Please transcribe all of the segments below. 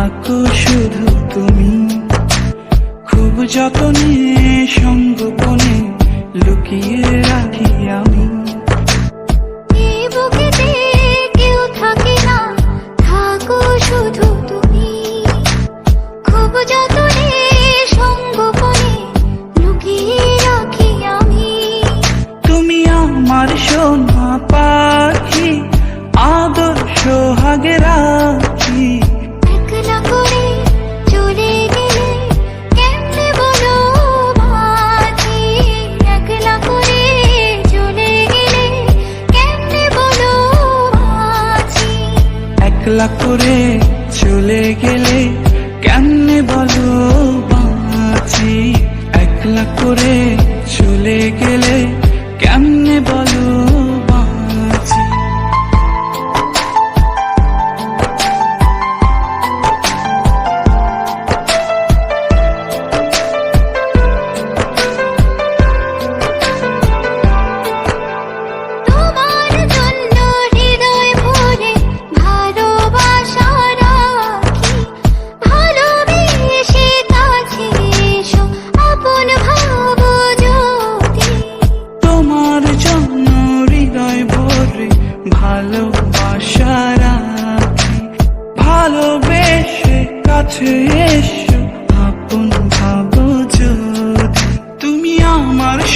থাকো শুধু তুমি। খুব যতনে সঙ্গোপনে লুকিয়ে রাখি আমি। বেলা করে চলে গেলে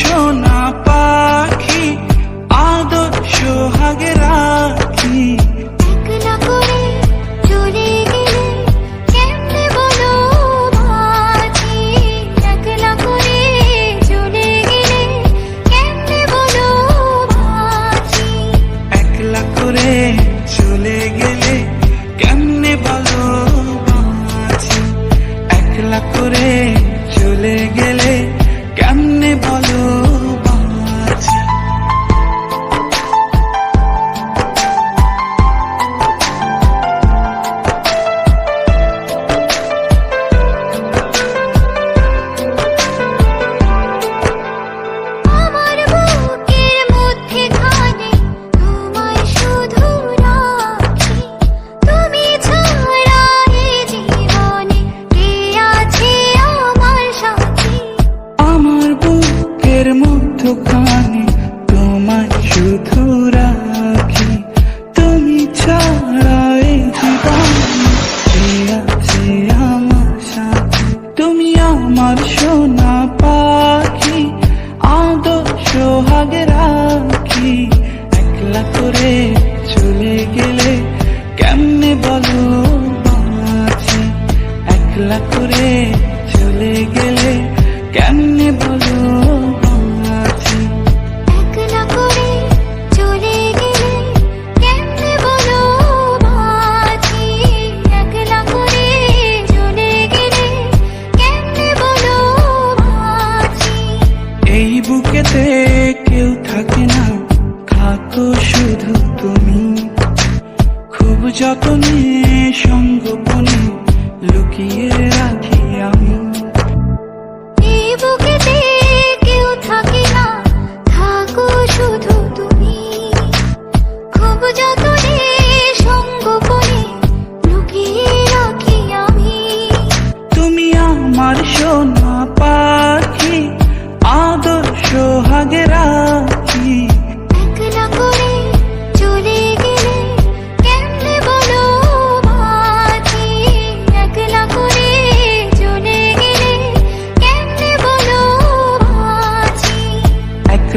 show know. খেলা করে চলে গেলে কেমনে বলো আছে একলা করে চলে গেলে কেমনে বলো যতনে সঙ্গোপনে লুকিয়ে